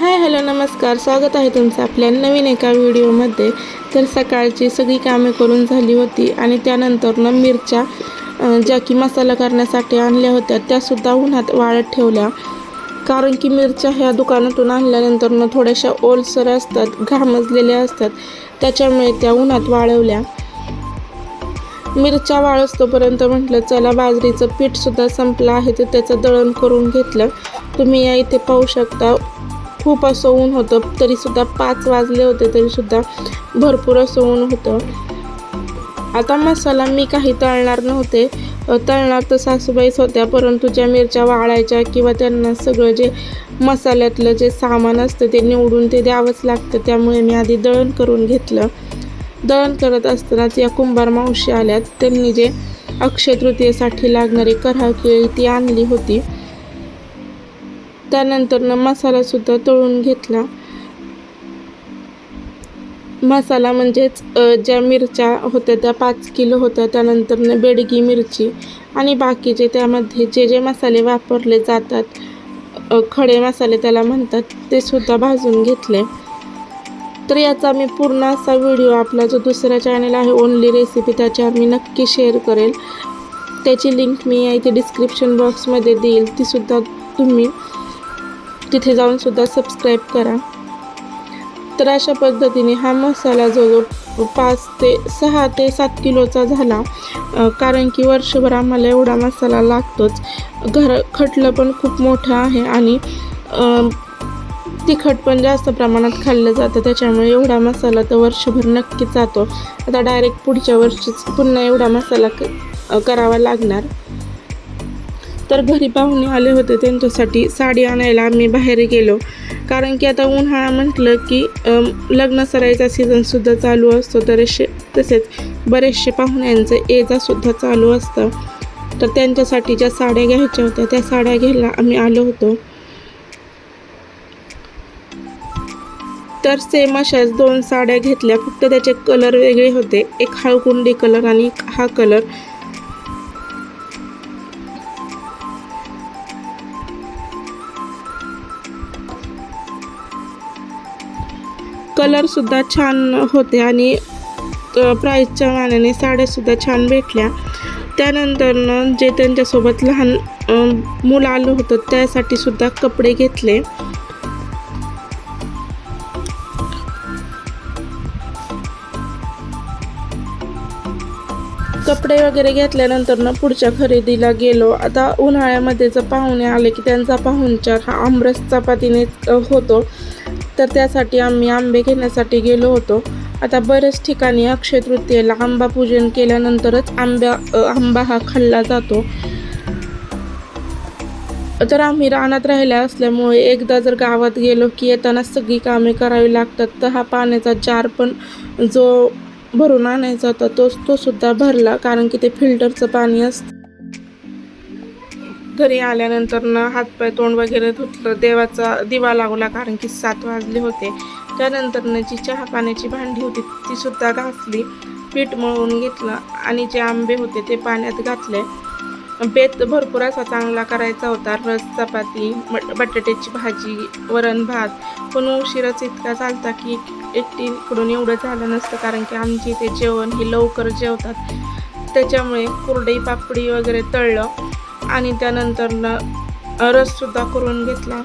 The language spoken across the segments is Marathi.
हाय हॅलो नमस्कार. स्वागत आहे तुमचं आपल्या नवीन एका व्हिडिओमध्ये. तर सकाळची सगळी कामे करून झाली होती आणि त्यानंतरनं मिरच्या ज्या की मसाला करण्यासाठी आणल्या होत्या त्यासुद्धा उन्हात वाळत ठेवल्या. कारण की मिरच्या ह्या दुकानातून आणल्यानंतरनं थोड्याशा ओलसर असतात घामजलेल्या असतात त्याच्यामुळे त्या उन्हात वाळवल्या. मिरच्या वाळसतोपर्यंत म्हटलं चला बाजरीचं पीठसुद्धा संपलं आहे तर त्याचं दळण करून घेतलं. तुम्ही या इथे पाहू शकता खूप असं ऊन होतं तरीसुद्धा पाच वाजले होते तरीसुद्धा भरपूर असं ऊन होतं. आता मसाला मी काही तळणार नव्हते. तळणार तर सासूबाईच होत्या परंतु ज्या मिरच्या वाळायच्या किंवा त्यांना सगळं जे मसाल्यातलं जे सामान असतं ते निवडून ते द्यावंच लागतं त्यामुळे मी आधी दळण करून घेतलं. दळण करत असतानाच या कुंभार मावशी आल्यात. त्यांनी जे अक्षय तृतीयेसाठी लागणारी कऱ्हा केळी ती आणली होती. त्यानंतरनं मसालासुद्धा तळून घेतला. मसाला म्हणजेच ज्या मिरच्या होत्या त्या पाच किलो होत्या. त्यानंतरनं बेडगी मिरची आणि बाकीचे त्यामध्ये जे जे मसाले वापरले जातात खडे मसाले त्याला म्हणतात ते सुद्धा भाजून घेतले. तर याचा मी पूर्ण असा व्हिडिओ आपला जो दुसरा चॅनल आहे ओनली रेसिपी त्याच्यावर मी नक्की शेअर करेल. त्याची लिंक मी या इथे डिस्क्रिप्शन बॉक्समध्ये देईल. तीसुद्धा तुम्ही तिथे जाऊन सुद्धा सबस्क्राईब करा. तर अशा पद्धतीने हा मसाला जवळजवळ पाच ते सहा ते सात किलोचा झाला कारण की वर्षभर आम्हाला एवढा मसाला लागतोच. घर खटलं पण खूप मोठं आहे आणि तिखट पण जास्त प्रमाणात खाल्लं जातं. त्याच्यामुळे एवढा मसाला तर वर्षभर नक्कीच जातो. आता डायरेक्ट पुढच्या वर्षीच पुन्हा एवढा मसाला क करावा लागणार. तर घरी पाहुणे आले होते त्यांच्यासाठी साडी आणायला आम्ही बाहेर गेलो. कारण की आता उन्हाळा म्हटलं की लग्न सराईचा सीझनसुद्धा चालू असतो तरेशे तसेच बरेचसे पाहुण्यांचं ये जासुद्धा चालू असतं. तर त्यांच्यासाठी ज्या साड्या घ्यायच्या होत्या त्या साड्या घ्यायला आम्ही आलो होतो. तर सेम अशाच दोन साड्या घेतल्या. फक्त त्याचे कलर वेगळे होते. एक हळकुंडी कलर आणि हा कलर कलरसुद्धा छान होते आणि प्राईजच्या मानाने साड्यासुद्धा छान भेटल्या. त्यानंतरनं जे त्यांच्यासोबत लहान मुलं आलं होतं त्यासाठी सुद्धा कपडे घेतले. कपडे वगैरे घेतल्यानंतर ना पुढच्या खरेदीला गेलो. आता उन्हाळ्यामध्ये जर पाहुणे आले की त्यांचा पाहुणचार हा आमरस चपातीने होतो. तर त्यासाठी आम्ही आंबे घेण्यासाठी गेलो होतो. आता बऱ्याच ठिकाणी अक्षय तृतीयेला आंबा पूजन केल्यानंतरच आंब्या आंबा हा खाल्ला जातो. तर आम्ही रानात राहिल्या असल्यामुळे एकदा जर गावात गेलो की येताना सगळी कामे करावी लागतात तर हा पाण्याचा जार पण जो भरून आणायचा होता तो तो सुद्धा भरला कारण की ते फिल्टरचं पाणी असतं. घरी आल्यानंतर ना हातपाय तोंड वगैरे धुतलं देवाचा दिवा लागला कारण की सात वाजले होते. त्यानंतर जी चहा पाण्याची भांडी होती ती सुद्धा घासली पीठ मळून घेतलं आणि जे आंबे होते ते पाण्यात घातले. बेत भरपूर असा चांगला करायचा होता रस चपाती मट बटाट्याची भाजी वरण भात. पण उशिराच इतका चालता की एकटीकडून एवढं झालं नसतं कारण की आमची इथे जेवण हे लवकर जेवतात. त्याच्यामुळे कुरडई पापडी वगैरे तळलं. आणि त्यानंतर रससुद्धा करून घेतला.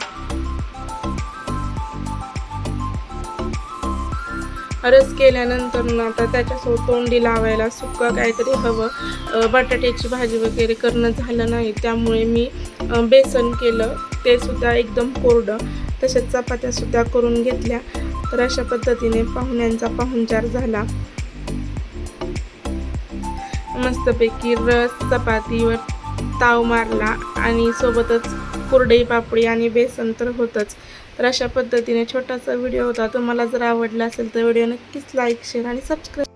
रस केल्यानंतर ना आता त्याच्यासोबत तोंडी लावायला सुक्का काहीतरी हवं. बटाट्याची भाजी वगैरे करणं झालं नाही. त्यामुळे मी बेसन केलं. ते सुद्धा एकदम कोरडं. तसेच चपात्यासुद्धा करून घेतल्या. तर अशा पद्धतीने पाहुण्यांचा पाहुणचार झाला. मस्तपैकी रस चपातीवर ताव मारला आणि सोबतच कुरडई पापडी आणि बेसन तर होतंच. तर अशा पद्धतीने छोटासा व्हिडिओ होता. तुम्हाला जर आवडला असेल तर व्हिडिओ नक्कीच लाईक शेअर आणि सबस्क्राईब